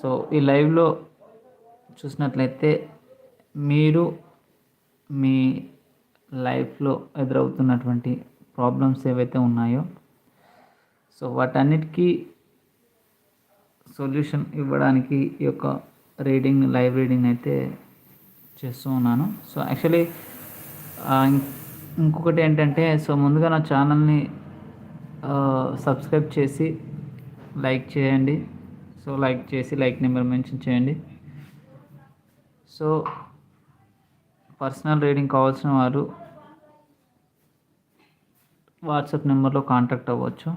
So ఈ లైవ్లో చూసినట్లయితే మీరు మీ లైఫ్లో ఎదురవుతున్నటువంటి ప్రాబ్లమ్స్ ఏవైతే ఉన్నాయో సో వాటన్నిటికీ సొల్యూషన్ ఇవ్వడానికి ఈ యొక్క రీడింగ్ లైవ్ రీడింగ్ అయితే చేస్తూ ఉన్నాను. సో యాక్చువల్లీ ఇంకొకటి ఏంటంటే సో ముందుగా నా ఛానల్ని సబ్స్క్రైబ్ చేసి లైక్ చేయండి. సో లైక్ చేసి లైక్ నెంబర్ మెన్షన్ చేయండి. సో పర్సనల్ రీడింగ్ కావాల్సిన వారు వాట్సాప్ నెంబర్లో కాంటాక్ట్ అవ్వచ్చు.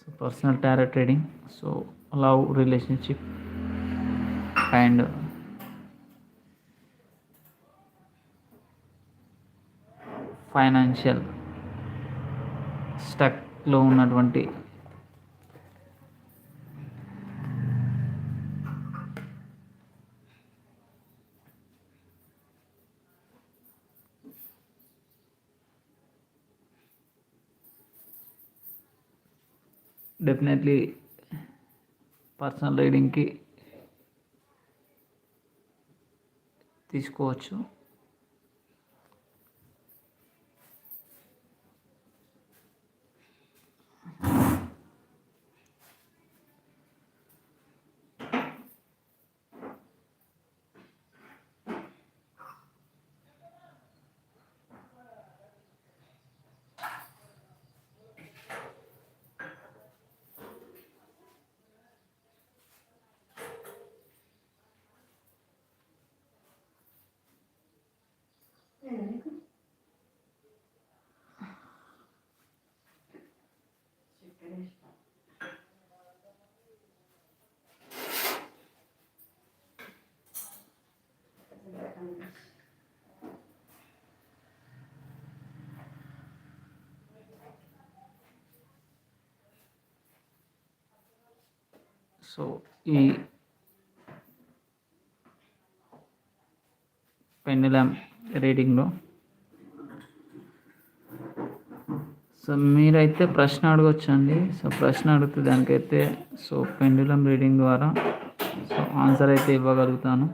So personal tarot reading so love relationship and financial స్టక్లో ఉన్నటువంటి డెఫినెట్లీ పర్సనల్ రైడింగ్కి తీసుకోవచ్చు. సో ఈ పెండులం రీడింగ్లో. సో మీరైతే ప్రశ్న అడగొచ్చండి. సో ప్రశ్న అడిగితే దానికైతే సో పెండులం రీడింగ్ ద్వారా సో ఆన్సర్ అయితే ఇవ్వగలుగుతాను.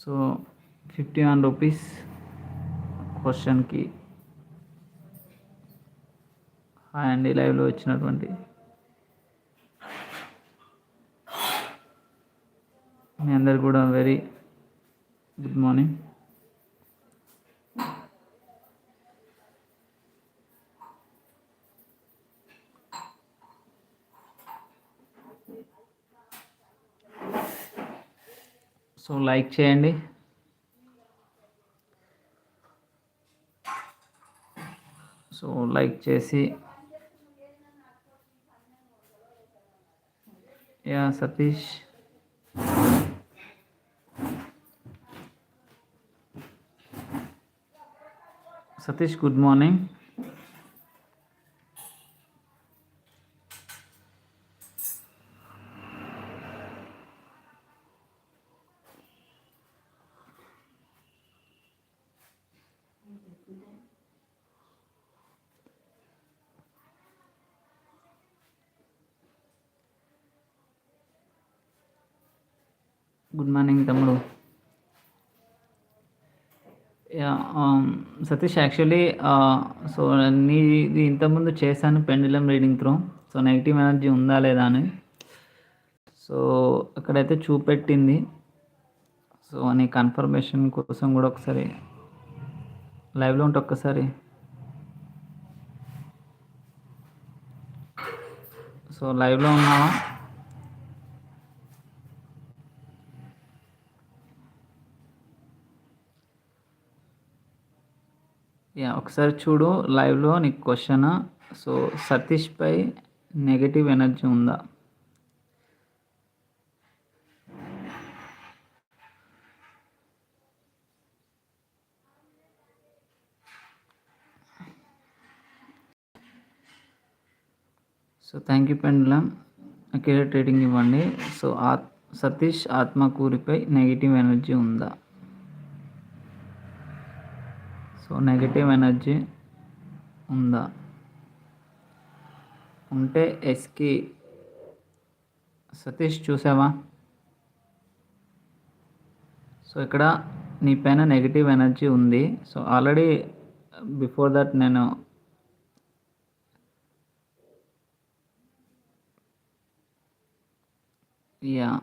సో ఫిఫ్టీ వన్ రూపీస్ క్వశ్చన్కి అండి లైవ్లో వచ్చినటువంటి. మీ అందరు కూడా very good morning. So like చేయండి. సో లైక్ చేసి yeah Satish Satish good morning good morning తమ్ముడు. సతీష్ యాక్చువల్లీ సో నీది ఇంతకుముందు చేశాను pendulum reading through so negative energy ఉందా లేదా అని. సో అక్కడైతే చూపెట్టింది. సో నీ కన్ఫర్మేషన్ కోసం కూడా ఒకసారి లైవ్లో ఉంటే ఒక్కసారి. సో లైవ్లో ఉన్నావా? యా ఒకసారి చూడు లైవ్లో నీకు క్వశ్చన్ సో సతీష్పై నెగటివ్ ఎనర్జీ ఉందా? So thank you pendulum accurate reading ఇవ్వండి. సో ఆత్ సతీష్ ఆత్మకూరిపై నెగిటివ్ ఎనర్జీ ఉందా? సో నెగిటివ్ ఎనర్జీ ఉందా? ఉంటే ఎస్కి సతీష్ చూసావా? సో ఇక్కడ నీ పైన నెగిటివ్ ఎనర్జీ ఉంది. సో ఆల్రెడీ బిఫోర్ దట్ నేను యా.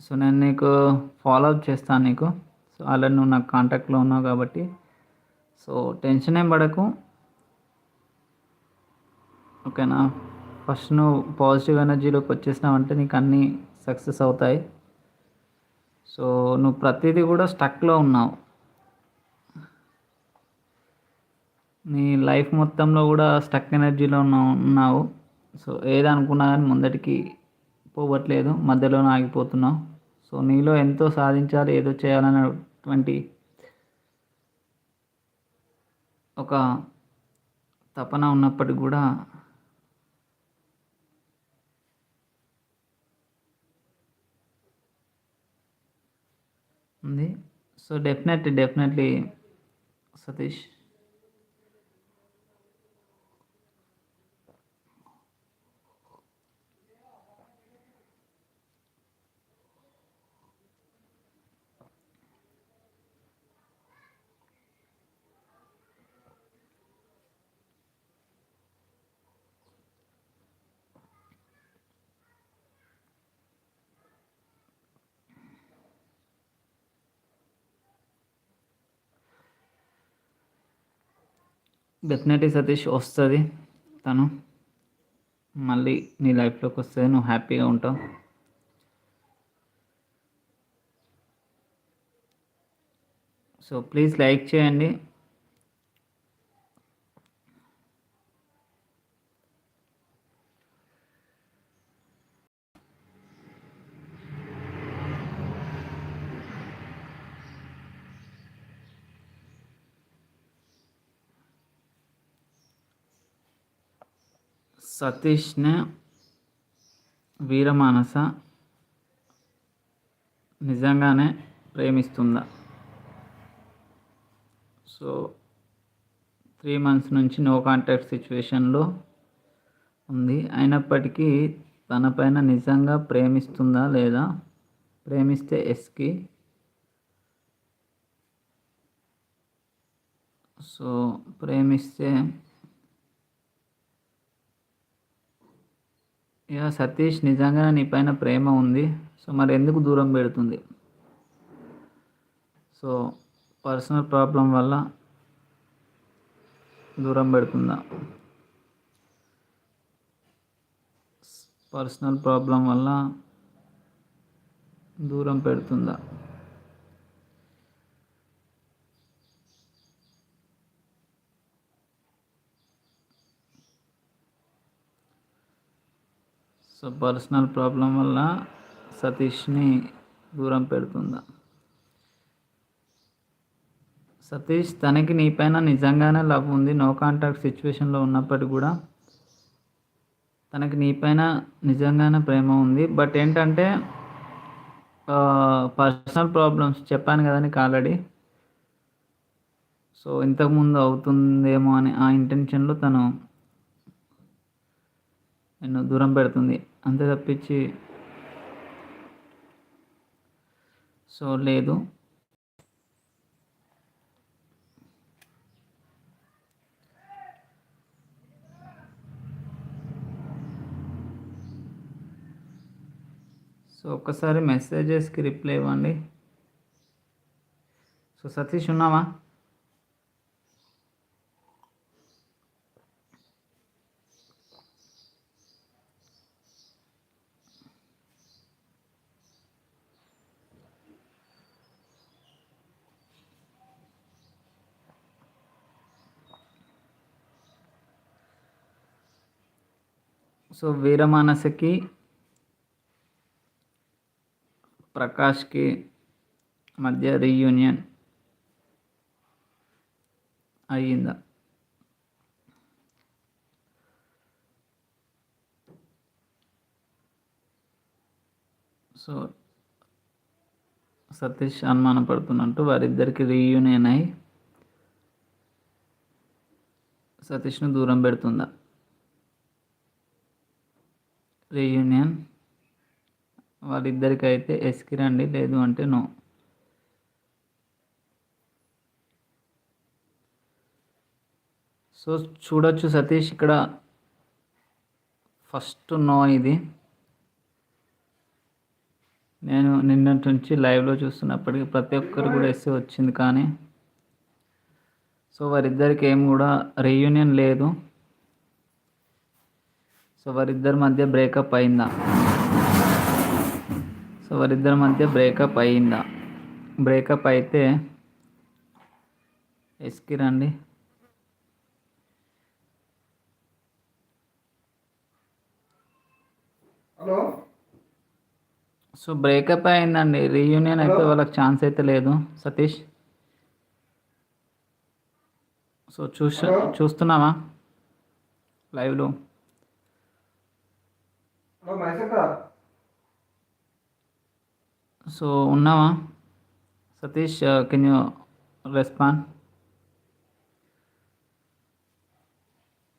సో నేను నీకు ఫాలో అప్ చేస్తాను నీకు. సో ఆల్రెడీ నువ్వు నాకు కాంటాక్ట్లో ఉన్నావు కాబట్టి. సో టెన్షన్ ఏం పడకు. ఓకేనా? ఫస్ట్ నువ్వు పాజిటివ్ ఎనర్జీలోకి వచ్చేసినావంటే నీకు అన్నీ సక్సెస్ అవుతాయి. సో నువ్వు ప్రతిదీ కూడా స్టక్లో ఉన్నావు. నీ లైఫ్ మొత్తంలో కూడా స్టక్ ఎనర్జీలో ఉన్నావు. సో ఏదనుకున్నా కానీ ముందటికి పోవట్లేదు. మధ్యలోనే ఆగిపోతున్నావు. సో నీలో ఎంతో సాధించాలి ఏదో చేయాలని అటువంటి ఒక తపన ఉన్నప్పటికి కూడా ఉంది. So definitely definitely Satish. Definitely Satish వస్తుంది తను. మళ్ళీ నీ లైఫ్లోకి వస్తుంది నువ్వు హ్యాపీగా ఉంటావు. సో ప్లీజ్ లైక్ చేయండి. సతీష్న వీరమానస నిజంగానే ప్రేమిస్తుందా? సో త్రీ మంత్స్ నుంచి నో కాంటాక్ట్ సిచ్యువేషన్లో ఉంది. అయినప్పటికీ తన పైన నిజంగా ప్రేమిస్తుందా లేదా? ప్రేమిస్తే ఎస్కి. సో ప్రేమిస్తే ఇక సతీష్ నిజంగా నీ పైన ప్రేమ ఉంది. సో మరి ఎందుకు దూరం పెడుతుంది? సో పర్సనల్ ప్రాబ్లం వల్ల దూరం పెడుతుందా? పర్సనల్ ప్రాబ్లం వల్ల దూరం పెడుతుందా? సో పర్సనల్ ప్రాబ్లం వల్ల సతీష్ని దూరం పెడుతుందా? సతీష్ తనకి నీపైన నిజంగానే లవ్ ఉంది. నో కాంటాక్ట్ సిచ్యువేషన్లో ఉన్నప్పటికీ కూడా తనకి నీపైన నిజంగానే ప్రేమ ఉంది. బట్ ఏంటంటే పర్సనల్ ప్రాబ్లమ్స్ చెప్పాను కదా నీకు ఆల్రెడీ. సో ఇంతకుముందు అవుతుందేమో అని ఆ ఇంటెన్షన్లో తను నిన్ను దూరం పెడుతుంది. అంతే తప్పించి సో లేదు. సో ఒక్కసారి మెసేజెస్కి రిప్లై ఇవ్వండి. సో సతీష్ ఉన్నావా? సో వీరమానసకి ప్రకాష్కి మధ్య రీయూనియన్ అయ్యిందా? సో సతీష్ అనుమానపడుతున్నట్టు వారిద్దరికి రీయూనియన్ అయి సతీష్ను దూరం పెడుతుందా? రీయూనియన్ వాళ్ళిద్దరికి అయితే ఎస్కి రండి లేదు అంటే నో. సో చూడొచ్చు సతీష్ ఇక్కడ ఫస్ట్ నో ఇది. నేను నిన్నటి నుంచి లైవ్లో చూస్తున్నప్పటికీ ప్రతి ఒక్కరు కూడా ఎస్సీ వచ్చింది కానీ సో వారిద్దరికి ఏం కూడా రీయూనియన్ లేదు. సో వారిద్దరి మధ్య బ్రేకప్ అయిందా? సో వారిద్దరి మధ్య బ్రేకప్ అయిందా? బ్రేకప్ అయితే ఎస్కి రండి. హలో? సో బ్రేకప్ అయిందండి. రీయూనియన్ అయితే వాళ్ళకి ఛాన్స్ అయితే లేదు. సతీష్? సో చూస చూస్తున్నావా? లైవ్లో? సో ఉన్నావా? Satish can you respond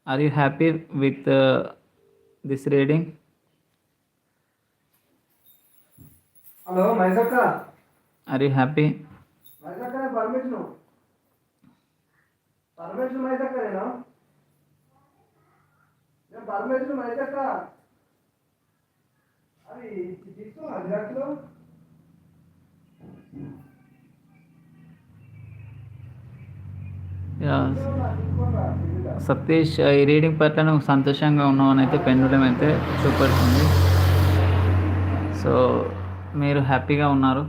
are you happy with this reading hello Maisakka are you happy Maisakka permission permission Maisakka నేను. నేను పర్మిషన్ మైసక్క అది తీసుకున్నా జిరాక్స్లో సతీష్ ఈ రీడింగ్ పట్ల నువ్వు సంతోషంగా ఉన్నావు అని అయితే పెన్నుడం అయితే చూపెడుతుంది సో మీరు హ్యాపీగా ఉన్నారు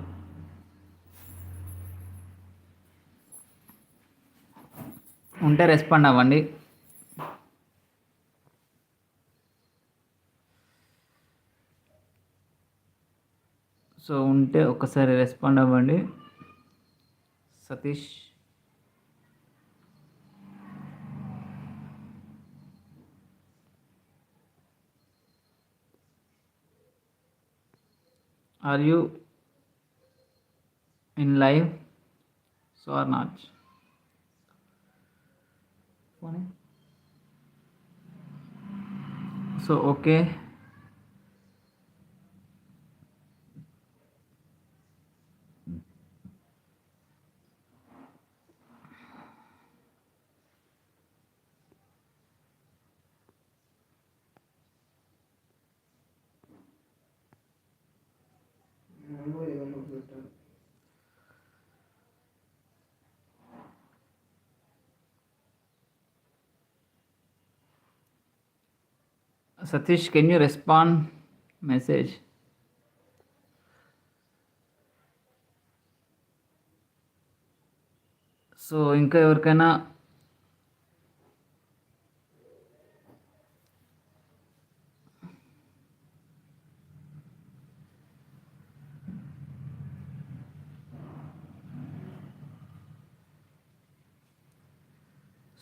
ఉంటే రెస్పాండ్ అవ్వండి సో ఉంటే ఒకసారి రెస్పాండ్ అవ్వండి. Satish. Are you in live so or not so okay Satish, can you respond message? So ఇంకా ఎవరికైనా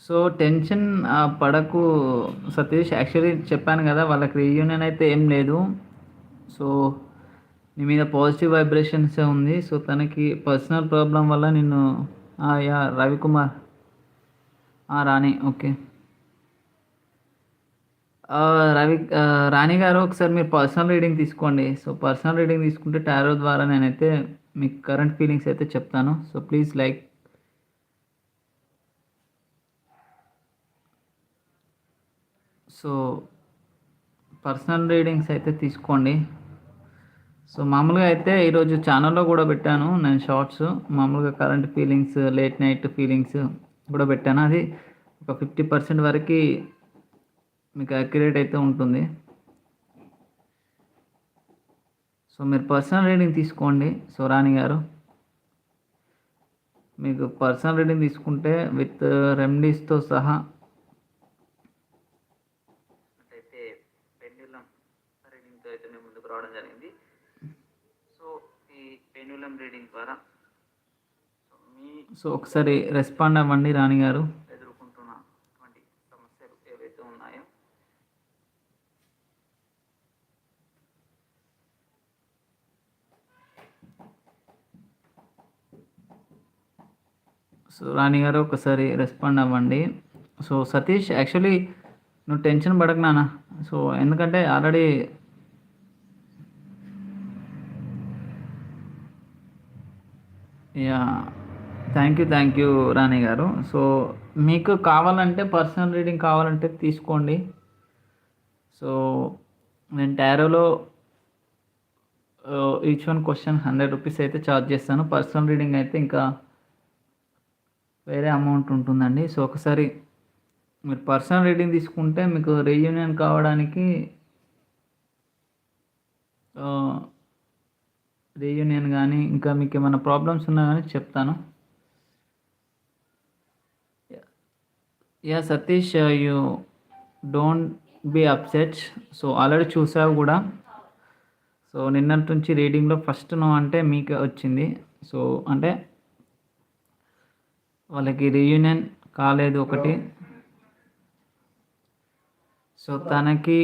సో టెన్షన్ ఆ, పడకు సతీష్. యాక్చువల్లీ చెప్పాను కదా వాళ్ళకి రీయూనియన్ అయితే ఏం లేదు. సో నీ మీద పాజిటివ్ వైబ్రేషన్స్ ఉంది. సో తనకి పర్సనల్ ప్రాబ్లం వల్ల నిన్ను యా రవికుమార్ రాణి ఓకే. రవి రాణి గారు ఒకసారి మీరు పర్సనల్ రీడింగ్ తీసుకోండి. సో పర్సనల్ రీడింగ్ తీసుకుంటే టారో ద్వారా నేనైతే మీకు కరెంట్ ఫీలింగ్స్ అయితే చెప్తాను. So please like so personal readings అయితే తీసుకోండి. సో మామూలుగా అయితే ఈరోజు ఛానల్లో కూడా పెట్టాను. నేను షార్ట్స్ మామూలుగా current feelings late night feelings కూడా పెట్టాను. అది ఒక ఫిఫ్టీ పర్సెంట్ వరకు మీకు అక్యురేట్ అయితే ఉంటుంది. సో మీరు పర్సనల్ రీడింగ్ తీసుకోండి సో రాణి గారు. మీకు పర్సనల్ రీడింగ్ తీసుకుంటే విత్ రెమెడీస్తో సహా అయితే పెండ్యులం రీడింగ్తో అయితే మేము ముందుకు రావడం జరిగింది. సో ఈ పెండ్యులం రీడింగ్ ద్వారా సో మీ సో ఒకసారి రెస్పాండ్ అవ్వండి రాణి గారు. ఎదుర్కొంటున్నటువంటి సమస్యలు ఏవైతే ఉన్నాయో. సో రాణి గారు ఒకసారి రెస్పాండ్ అవ్వండి. సో సతీష్ యాక్చువల్లీ నువ్వు టెన్షన్ పడకు నాన్న. సో ఎందుకంటే already yeah. Thank you thank you Rani garu. So మీకు కావాలంటే పర్సనల్ రీడింగ్ కావాలంటే తీసుకోండి. సో నేను టారోలో each one question hundred rupees అయితే ఛార్జ్ చేస్తాను. పర్సనల్ రీడింగ్ అయితే ఇంకా వేరే అమౌంట్ ఉంటుందండి. సో ఒకసారి మీరు పర్సనల్ రీడింగ్ తీసుకుంటే మీకు రీయూనియన్ కావడానికి uh, రీయూనియన్ కానీ ఇంకా మీకు ఏమైనా ప్రాబ్లమ్స్ ఉన్నా కానీ చెప్తాను. Yeah Satish you don't be upset so already చూసావు కూడా. సో నిన్నటి నుంచి రీడింగ్లో ఫస్ట్ నో అంటే మీకు వచ్చింది. సో అంటే వాళ్ళకి రీయూనియన్ కాలేదు ఒకటి. సో తనకి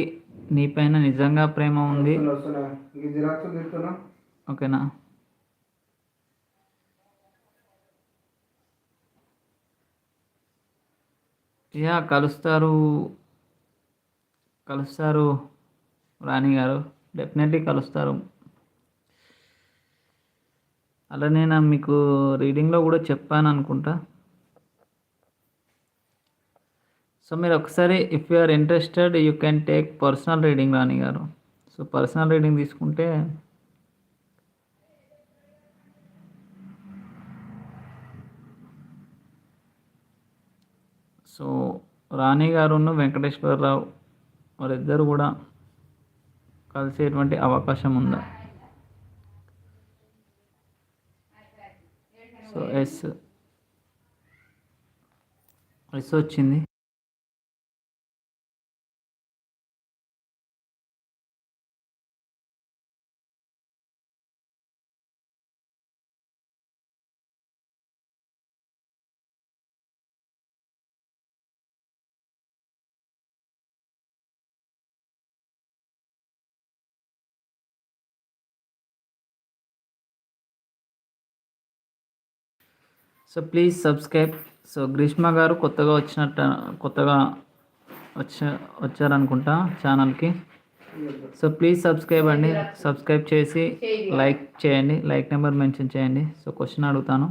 నీపైన నిజంగా ప్రేమ ఉంది. ఓకేనా? యా కలుస్తారు. కలుస్తారు రాణి గారు. డెఫినెట్లీ కలుస్తారు. అలా నేను మీకు రీడింగ్లో కూడా చెప్పాను అనుకుంటా. సో మీరు ఒకసారి if you are interested you can take personal reading Rani garu. So personal reading తీసుకుంటే సో రాణి గారును వెంకటేశ్వరరావు వారిద్దరు కూడా కలిసేటువంటి అవకాశం ఉందా. సో ఎస్ ఎస్ వచ్చింది. So please subscribe so Greeshma garu కొత్తగా వచ్చినట్టు కొత్తగా వచ్చా వచ్చారనుకుంటా ఛానల్కి సో ప్లీజ్ సబ్స్క్రైబ్ అండి. సబ్స్క్రైబ్ చేసి లైక్ చేయండి. లైక్ నెంబర్ మెన్షన్ చేయండి. సో క్వశ్చన్ అడుగుతాను.